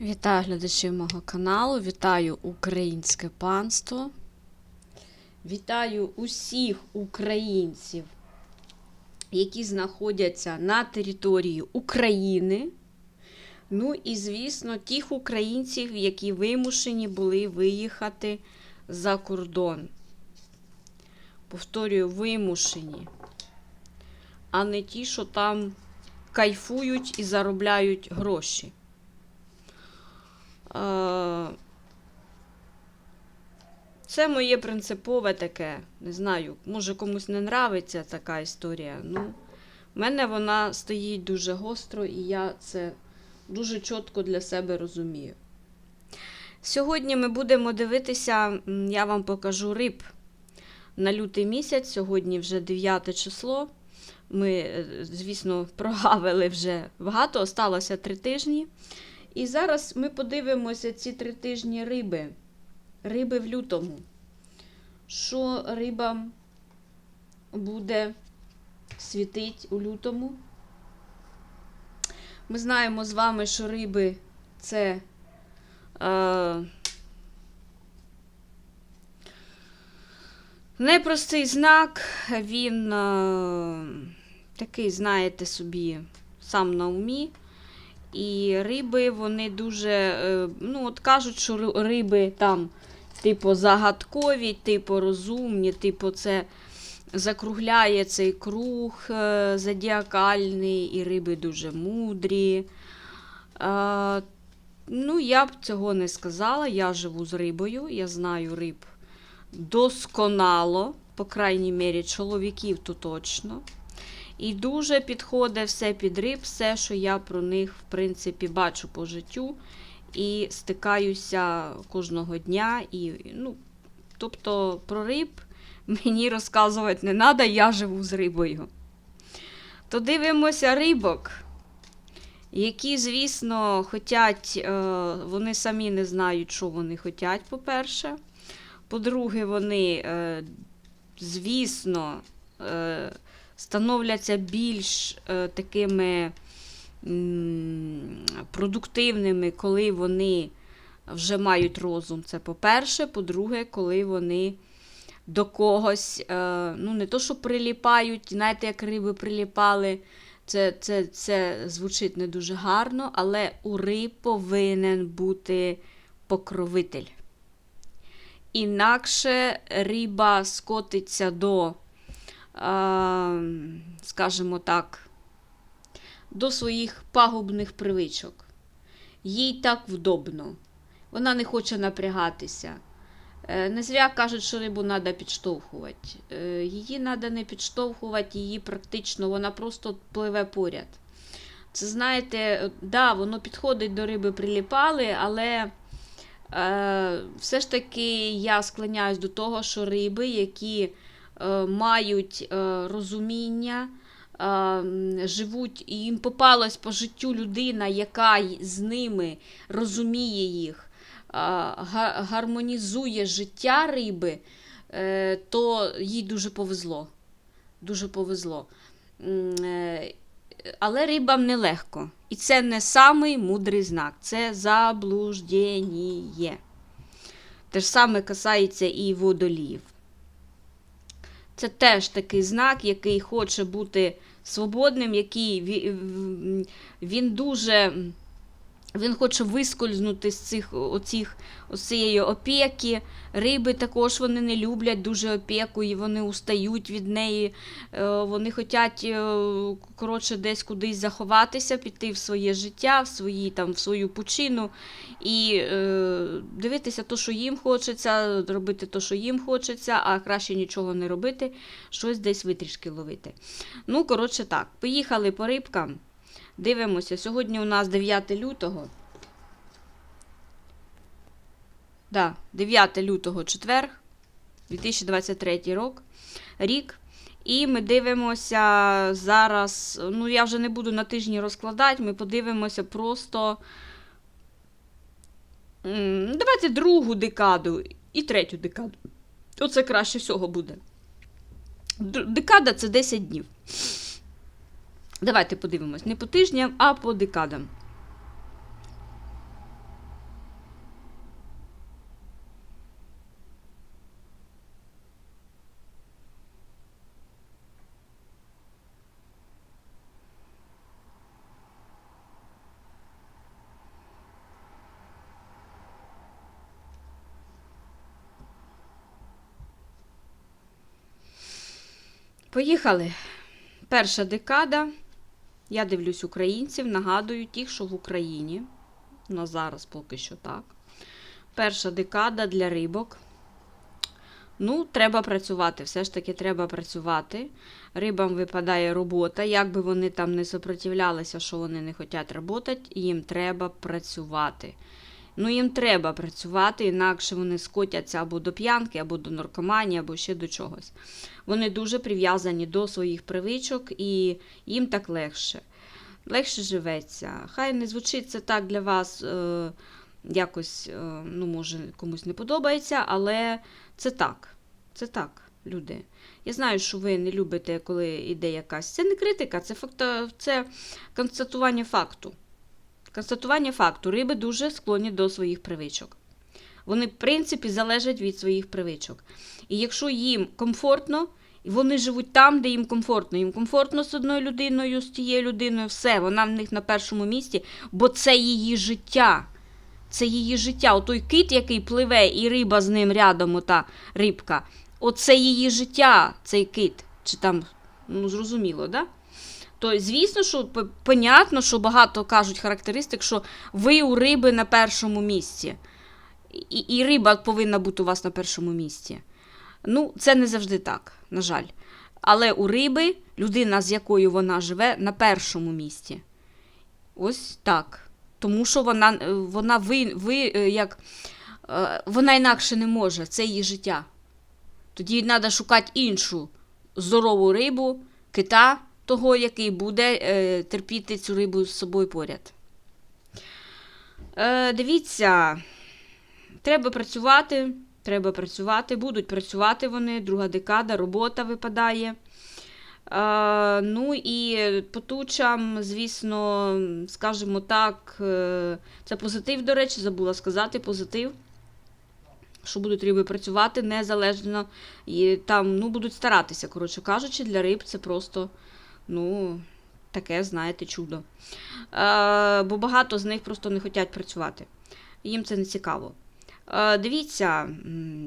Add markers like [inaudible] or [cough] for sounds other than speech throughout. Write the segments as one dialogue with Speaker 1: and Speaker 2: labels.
Speaker 1: Вітаю глядачів мого каналу, вітаю українське панство. Вітаю усіх українців, які знаходяться на території України. Ну і, звісно, тих українців, які вимушені були виїхати за кордон. Повторюю, вимушені, а не ті, що там кайфують і заробляють гроші. Це моє принципове таке. Не знаю, може комусь не нравиться така історія. Ну, в мене вона стоїть дуже гостро, і я це дуже чітко для себе розумію. Сьогодні ми будемо дивитися, я вам покажу риб на лютий місяць. Сьогодні вже 9 число. Ми, е, звісно, [laughs] прогавили вже багато, осталося три тижні. І зараз ми подивимося ці три тижні риби. Риби в лютому. Що риба буде світить у лютому? Ми знаємо з вами, що риби це е, непростий знак. Він е, такий, знаєте собі, сам на умі. І риби, вони дуже, е, ну, от кажуть, що риби там, типу, загадкові, типу, розумні, типу, це закругляє цей круг е, зодіакальний, і риби дуже мудрі. Ну, я б цього не сказала. Я живу з рибою, я знаю риб досконало, по крайній мірі, чоловіків то точно. І дуже підходить все під риб, все, що я про них, в принципі, бачу по життю і стикаюся кожного дня. І, ну, тобто про риб мені розказувати не треба, я живу з рибою. То дивимося рибок, які, звісно, хотять, е, вони самі не знають, що вони хочуть, по-перше. По-друге, вони, е, звісно, е, становляться більш е, такими продуктивними, коли вони вже мають розум. Це по-перше. По-друге, коли вони до когось, е, ну, не то, що приліпають, знаєте, як риби приліпали. Це, це, це звучить не дуже гарно, але у риб повинен бути покровитель. Інакше риба скотиться до скажімо так, до своїх пагубних привичок. Їй так вдобно. Вона не хоче напрягатися. Е, Не зря кажуть, що рибу треба підштовхувати. Е, Її треба не підштовхувати, її практично, вона просто пливе поряд. Це, знаєте, да, воно підходить до риби, приліпали, але е, все ж таки я склоняюсь до того, що риби, які мають е, розуміння, е, живуть, і їм попалась по життю людина, яка з ними розуміє їх, е, гармонізує життя риби, е, то їй дуже повезло. Дуже повезло. Е, Але рибам нелегко. І це не самий мудрий знак, це заблуждення. Те ж саме касається і водоліїв. Це теж такий знак, який хоче бути свободним, який ві- він дуже він хоче вискользнути з цих оцих, оцієї опіки. Риби також вони не люблять дуже опіку, і вони устають від неї. Е, Вони хочуть коротше, десь кудись заховатися, піти в своє життя, в, свої, там, в свою пучину і е, дивитися те, що їм хочеться, робити те, що їм хочеться, а краще нічого не робити, щось десь витрішки ловити. Ну, коротше так, поїхали по рибкам. Дивимося, сьогодні у нас 9 лютого. Да, 9 лютого четвер, 2023 рік. рік. І ми дивимося зараз. Ну, я вже не буду на тижні розкладати, ми подивимося просто. Давайте другу декаду і третю декаду. Оце краще всього буде. Декада це 10 днів. Давайте подивимось не по тижням, а по декадам. Поїхали. Перша декада. Я дивлюсь українців, нагадую тих, що в Україні. На зараз поки що так. Перша декада для рибок. Ну, треба працювати. Все ж таки треба працювати. Рибам випадає робота. Як би вони там не сопротивлялися, що вони не хочуть працювати, їм треба працювати. Ну, їм треба працювати, інакше вони скотяться або до п'янки, або до наркоманії, або ще до чогось. Вони дуже прив'язані до своїх привичок, і їм так легше. Легше живеться. Хай не звучить це так для вас е, якось, е, ну, може, комусь не подобається, але це так. Це так, люди. Я знаю, що ви не любите, коли йде якась. Це не критика, це факто, це констатування факту. Констатування факту. Риби дуже склонні до своїх привичок. Вони, в принципі, залежать від своїх привичок. І якщо їм комфортно, вони живуть там, де їм комфортно. Їм комфортно з одною людиною, з тією людиною, все, вона в них на першому місці, бо це її життя. Це її життя. Отой кит, який пливе, і риба з ним рядом, ота рибка. Оце її життя, цей кит. Чи там, ну, зрозуміло, да? То, звісно, що понятно, що багато кажуть характеристик, що ви у риби на першому місці. І, і риба повинна бути у вас на першому місці. Ну, це не завжди так, на жаль. Але у риби людина, з якою вона живе, на першому місці. Ось так. Тому що вона, е, вона ви, ви, е, як, е, вона інакше не може, це її життя. Тоді треба шукати іншу здорову рибу, кита, того, який буде е, терпіти цю рибу з собою поряд. Е, дивіться, треба працювати, треба працювати, будуть працювати вони, друга декада, робота випадає. Е, ну і по тучам, звісно, скажімо так, е, це позитив, до речі, забула сказати, позитив. Що будуть риби працювати незалежно, і там ну, будуть старатися, коротше кажучи, для риб це просто ну, таке, знаєте, чудо. Е, бо багато з них просто не хочуть працювати. Їм це не цікаво. Е, дивіться,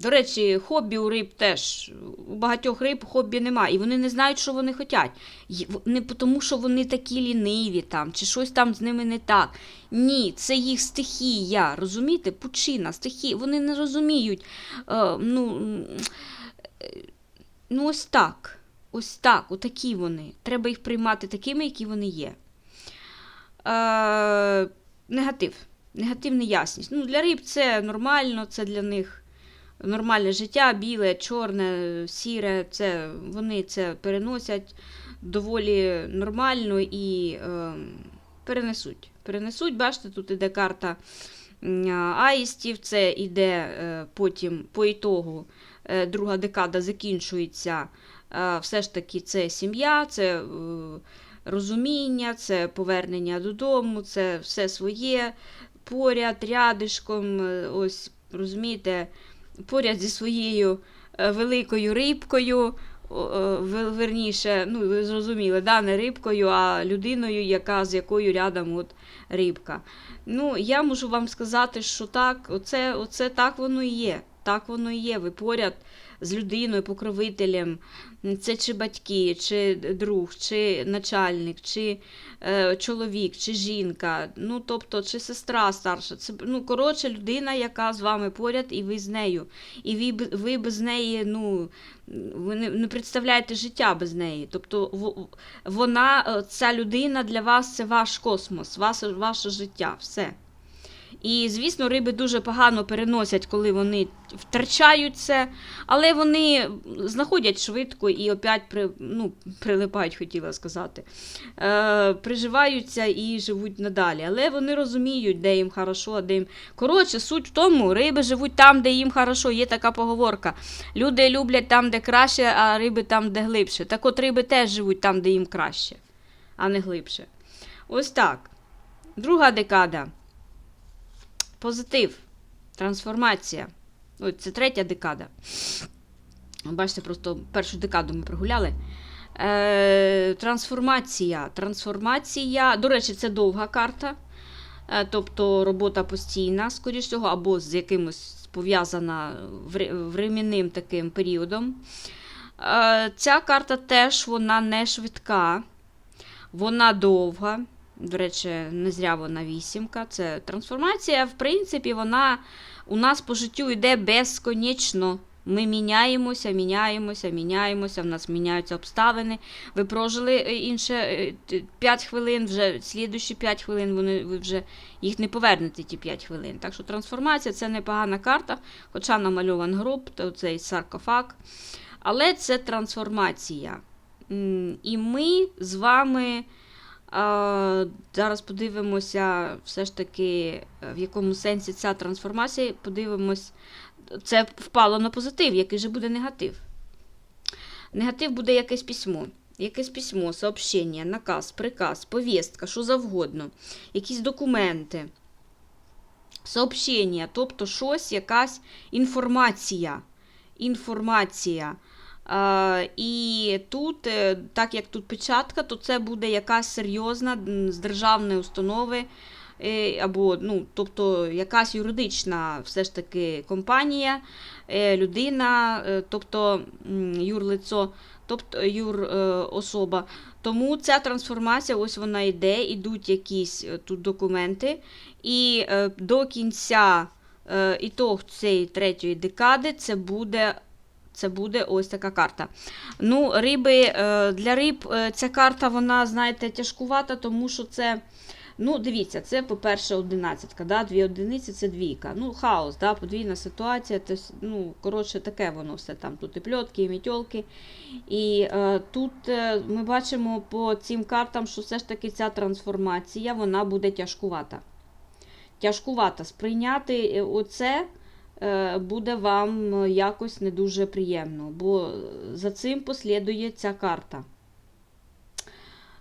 Speaker 1: до речі, хобі у риб теж. У багатьох риб хобі немає, і вони не знають, що вони хочуть. Не тому, що вони такі ліниві там, чи щось там з ними не так. Ні, це їх стихія, розумієте? Пучина, стихія. Вони не розуміють. Е, ну, е, ну, ось так. Ось так, отакі вони. Треба їх приймати такими, які вони є. Е, негатив. Негативна ясність. Ну, для риб це нормально, це для них нормальне життя, біле, чорне, сіре. Це, вони це переносять доволі нормально і е, перенесуть. Перенесуть, бачите, тут іде карта аїстів, це іде е, потім по ітогу. е, Друга декада закінчується. Е, Все ж таки, це сім'я, це е, розуміння, це повернення додому, це все своє поряд, рядишком, е, ось розумієте, поряд зі своєю великою рибкою. Верніше, ну ви зрозуміли, да, не рибкою, а людиною, яка з якою рядом от рибка. Ну, я можу вам сказати, що так, оце, оце так воно і є. Так воно і є. Ви поряд з людиною, покровителем. Це чи батьки, чи друг, чи начальник, чи е, чоловік, чи жінка, ну тобто, чи сестра старша. Це ну, коротше, людина, яка з вами поряд, і ви з нею. І ви, ви без неї, ну, ви не, не представляєте життя без неї. Тобто вона, е, ця людина для вас це ваш космос, ваше, ваше життя, все. І, звісно, риби дуже погано переносять, коли вони втрачають це, але вони знаходять швидко і опять при, ну, прилипають, хотіла сказати. Е, приживаються і живуть надалі. Але вони розуміють, де їм хорошо, а де їм. Коротше, суть в тому, риби живуть там, де їм хорошо. Є така поговорка. Люди люблять там, де краще, а риби там, де глибше. Так от риби теж живуть там, де їм краще, а не глибше. Ось так. Друга декада. Позитив, трансформація. Ось це третя декада. Бачите, просто першу декаду ми прогуляли. Е, трансформація. Трансформація. До речі, це довга карта. Е, тобто робота постійна, скоріш всього, або з якимось пов'язана вре- временним таким періодом. Е, Ця карта теж вона не швидка, вона довга. До речі, не зря вона вісімка. Це трансформація, в принципі, вона у нас по життю йде безконечно. Ми міняємося, міняємося, міняємося, в нас міняються обставини. Ви прожили е, інше 5 хвилин, вже слідущі 5 хвилин, вони, ви вже їх не повернете, ті 5 хвилин. Так що трансформація це непогана карта, хоча намальован гроб, то цей саркофаг. Але це трансформація. І ми з вами а, зараз подивимося, все ж таки, е, в якому сенсі ця трансформація. Подивимось, це впало на позитив, який же буде негатив. Негатив буде якесь письмо. Якесь письмо, сообщення, наказ, приказ, повістка, що завгодно, якісь документи, сообщення, тобто щось, якась інформація. Інформація. І тут, е, так як тут печатка, то це буде якась серйозна з державної установи, е, або, ну, тобто, якась юридична все ж таки компанія, е, людина, тобто юрлицо, тобто юр особа. Тому ця трансформація, ось вона йде, ідуть якісь тут документи, і до кінця ітог цієї третьої декади це буде це буде ось така карта. Ну, риби, е, Для риб е, ця карта, вона, знаєте, тяжкувата, тому що це. Ну, дивіться, це, по-перше, одинадцятка, да? дві одиниці це двійка. Ну, хаос, да? подвійна ситуація. То, ну, коротше, таке воно все там. Тут і пльотки, і мітьолки. І е, тут е, ми бачимо по цим картам, що все ж таки ця трансформація вона буде тяжкувата. Тяжкувата. Сприйняти е, оце буде вам е, якось не дуже приємно, бо за цим послідує ця карта.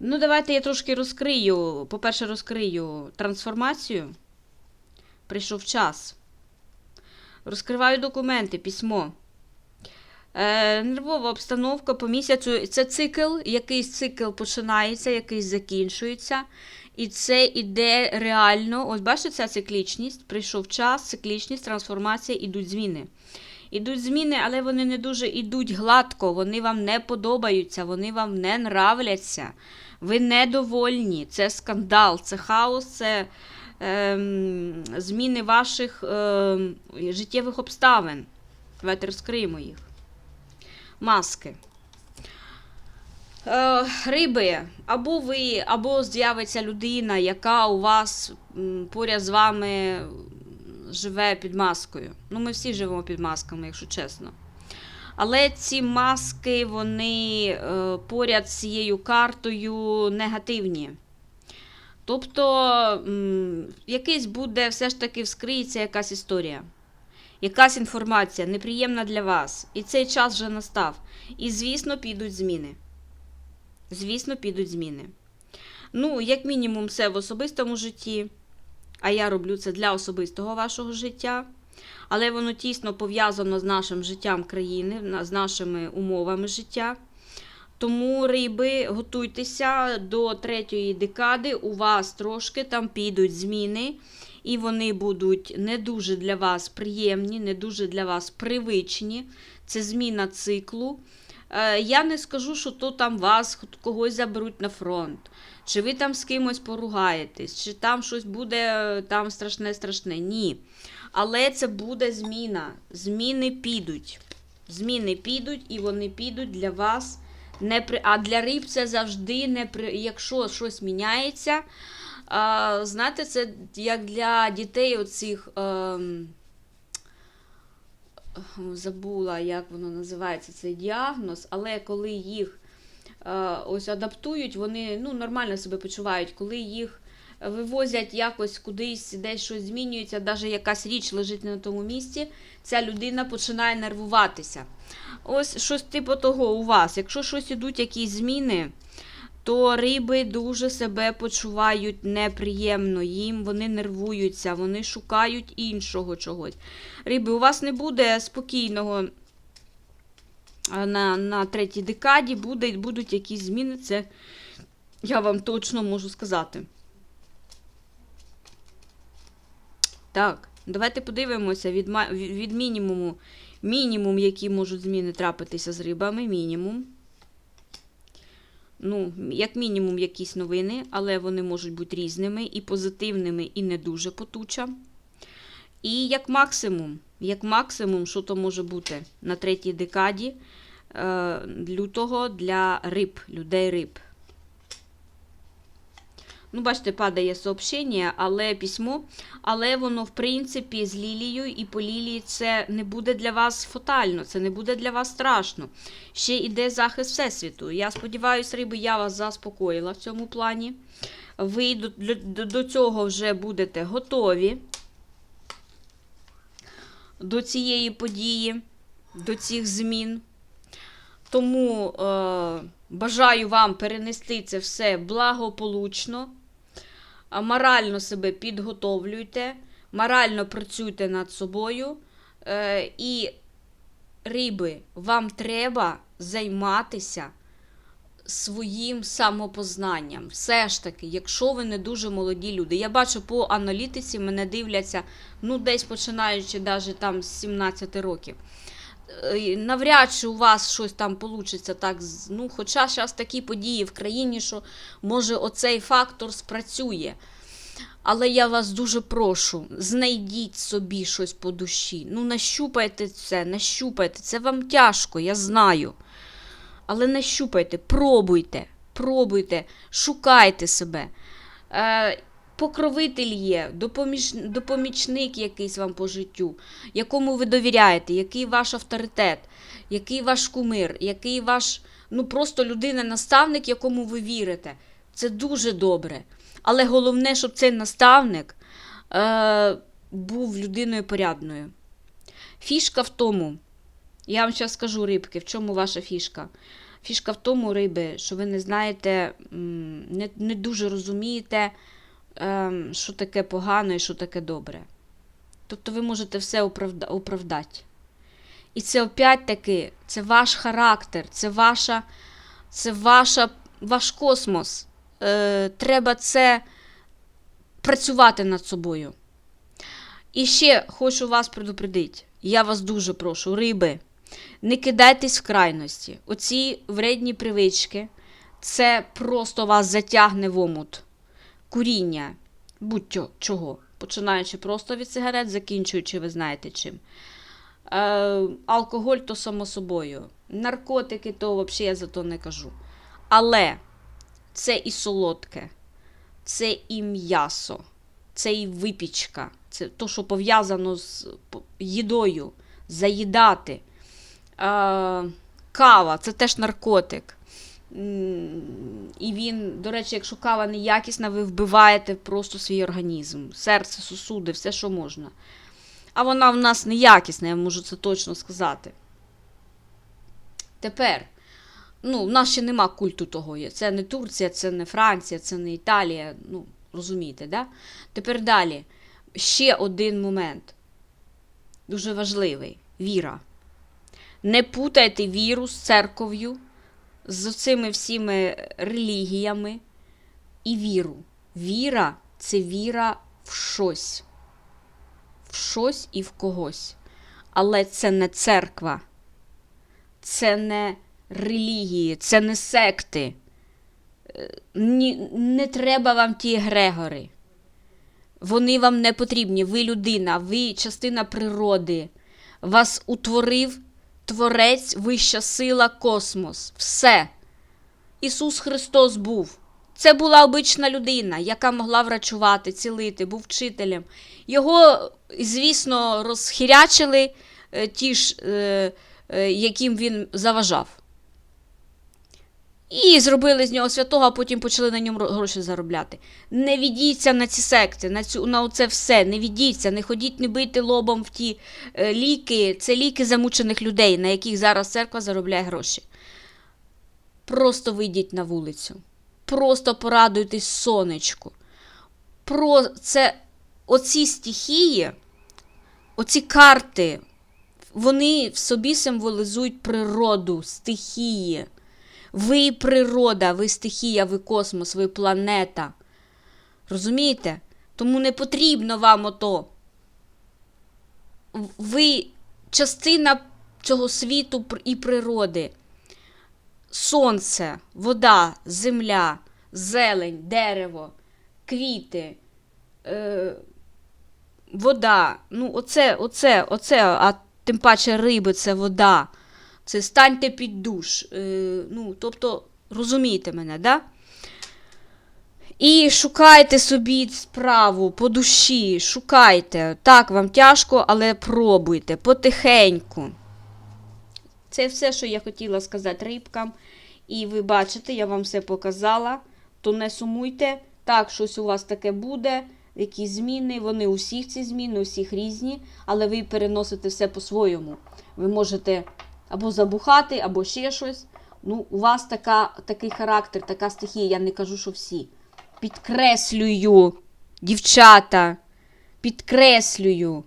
Speaker 1: Ну, давайте я трошки розкрию. По-перше, розкрию трансформацію. Прийшов час. Розкриваю документи, письмо. Е, нервова обстановка по місяцю. Це цикл, якийсь цикл починається, якийсь закінчується. І це іде реально. Ось бачите, ця циклічність. Прийшов час, циклічність, трансформація, ідуть зміни. Ідуть зміни, але вони не дуже ідуть гладко, вони вам не подобаються, вони вам не нравляться. Ви недовольні. Це скандал, це хаос, це ем, зміни ваших ем, життєвих обставин. Давайте розкриємо їх. Маски. Е, риби, або ви, або з'явиться людина, яка у вас поряд з вами живе під маскою. Ну, ми всі живемо під масками, якщо чесно. Але ці маски, вони е, поряд з цією картою негативні. Тобто, якийсь буде все ж таки вскриється якась історія. Якась інформація неприємна для вас. І цей час вже настав. І, звісно, підуть зміни. Звісно, підуть зміни. Ну, як мінімум, все в особистому житті. А я роблю це для особистого вашого життя. Але воно тісно пов'язано з нашим життям країни, з нашими умовами життя. Тому, риби, готуйтеся до третьої декади. У вас трошки там підуть зміни, і вони будуть не дуже для вас приємні, не дуже для вас привичні. Це зміна циклу. Е, Я не скажу, що то там вас когось заберуть на фронт, чи ви там з кимось поругаєтесь, чи там щось буде е, там страшне-страшне. Ні. Але це буде зміна. Зміни підуть. Зміни підуть, і вони підуть для вас. Не при... А для риб це завжди не при... якщо щось міняється. Знаєте, це як для дітей оцих. ем, забула, як воно називається цей діагноз, але коли їх е, ось адаптують, вони ну, нормально себе почувають, коли їх вивозять якось кудись, десь щось змінюється, навіть якась річ лежить на тому місці, ця людина починає нервуватися. Ось щось типу того у вас. Якщо щось ідуть, якісь зміни, то риби дуже себе почувають неприємно їм, вони нервуються, вони шукають іншого чогось. Риби, у вас не буде спокійного на, на третій декаді, буде, будуть якісь зміни, це я вам точно можу сказати. Так, давайте подивимося від від мінімуму Мінімум, які можуть зміни трапитися з рибами, мінімум. Ну, як мінімум, якісь новини, але вони можуть бути різними, і позитивними, і не дуже потуча. І як максимум, як максимум, що то може бути на третій декаді е, лютого для риб, людей риб. Ну, бачите, падає сообщення, але письмо, але воно, в принципі, з Лілією і по Лілії це не буде для вас фатально, це не буде для вас страшно. Ще йде захист Всесвіту. Я сподіваюся, риби, я вас заспокоїла в цьому плані. Ви до, до, до цього вже будете готові. До цієї події, до цих змін. Тому е, бажаю вам перенести це все благополучно. Морально себе підготовлюйте, морально працюйте над собою. Е, і, риби, вам треба займатися своїм самопознанням. Все ж таки, якщо ви не дуже молоді люди. Я бачу по аналітиці, мене дивляться, ну, десь починаючи навіть там з 17 років. Е, Навряд чи у вас щось там вийде так. Ну, хоча зараз такі події в країні, що може оцей фактор спрацює. Але я вас дуже прошу, знайдіть собі щось по душі. Ну, нащупайте це, нащупайте. Це вам тяжко, я знаю. Але нащупайте, пробуйте, пробуйте, шукайте себе. Е, покровитель є, допоміж, допомічник якийсь вам по життю, якому ви довіряєте, який ваш авторитет, який ваш кумир, який ваш, ну просто людина-наставник, якому ви вірите. Це дуже добре. Але головне, щоб цей наставник е, був людиною порядною. Фішка в тому, я вам зараз скажу, рибки, в чому ваша фішка? Фішка в тому, риби, що ви не знаєте, не, не дуже розумієте, що таке погано і що таке добре. Тобто ви можете все оправда- оправдати. І це опять-таки, це ваш характер, це ваша, це ваша, ваш космос. Е, треба це працювати над собою. І ще хочу вас предупредити. Я вас дуже прошу, риби, не кидайтесь в крайності. Оці вредні привички, це просто вас затягне в омут. Куріння, будь-то чого. Починаючи просто від сигарет, закінчуючи, ви знаєте чим. Е, алкоголь то само собою. Наркотики, то взагалі я за то не кажу. Але це і солодке, це і м'ясо, це і випічка, це то, що пов'язано з їдою, заїдати. Е, кава це теж наркотик. І він, до речі, якщо кава неякісна, ви вбиваєте просто свій організм, серце, сосуди, все, що можна. А вона в нас неякісна, я можу це точно сказати. Тепер, ну, в нас ще нема культу того. Це не Турція, це не Франція, це не Італія. Ну, розумієте, да? Тепер далі. Ще один момент. Дуже важливий віра. Не путайте віру з церков'ю, з цими всіми релігіями і віру. Віра це віра в щось. В щось і в когось. Але це не церква, це не релігії, це не секти. Е, Ні, не треба вам ті егрегори. Вони вам не потрібні. Ви людина, ви частина природи. Вас утворив Творець, вища сила, космос. Все. Ісус Христос був. Це була обична людина, яка могла врачувати, цілити, був вчителем. Його, звісно, розхірячили е, ті ж, е, е, яким він заважав. І зробили з нього святого, а потім почали на ньому гроші заробляти. Не відійдіться на ці секти, на цю на це все. Не відійдіться, не ходіть, не бийте лобом в ті е, ліки. Це ліки замучених людей, на яких зараз церква заробляє гроші. Просто вийдіть на вулицю. Просто порадуйтесь сонечку. Про це оці стихії, оці карти, вони в собі символізують природу, стихії. Ви природа, ви стихія, ви космос, ви планета. Розумієте? Тому не потрібно вам ото. Ви частина цього світу і природи. Сонце, вода, земля, зелень, дерево, квіти, е, вода. Ну, оце, оце, оце, а тим паче риби це вода. Це станьте під душ. Е, ну, тобто, розумієте мене, да? І шукайте собі справу по душі, шукайте. Так, вам тяжко, але пробуйте потихеньку. Це все, що я хотіла сказати рибкам. І ви бачите, я вам все показала. То не сумуйте. Так, щось у вас таке буде, якісь зміни. Вони у всіх ці зміни, у всіх різні, але ви переносите все по-своєму. Ви можете або забухати, або ще щось. Ну, у вас така, такий характер, така стихія, я не кажу, що всі. Підкреслюю, дівчата, підкреслюю.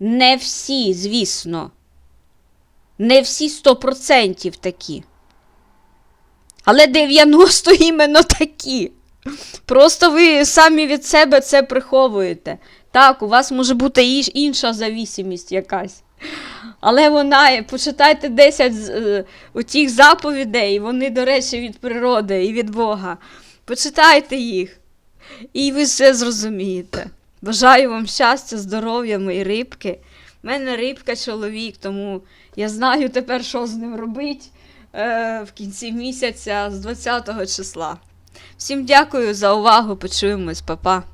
Speaker 1: Не всі, звісно. Не всі 100% такі. Але 90 іменно такі. Просто ви самі від себе це приховуєте. Так, у вас може бути інша завісимість якась. Але вона, почитайте 10 з, е, отіх заповідей, вони, до речі, від природи і від Бога. Почитайте їх, і ви все зрозумієте. Бажаю вам щастя, здоров'я, мої рибки. У мене рибка чоловік, тому я знаю тепер, що з ним робити е, в кінці місяця з 20 числа. Всім дякую за увагу. Почуємось, па-па.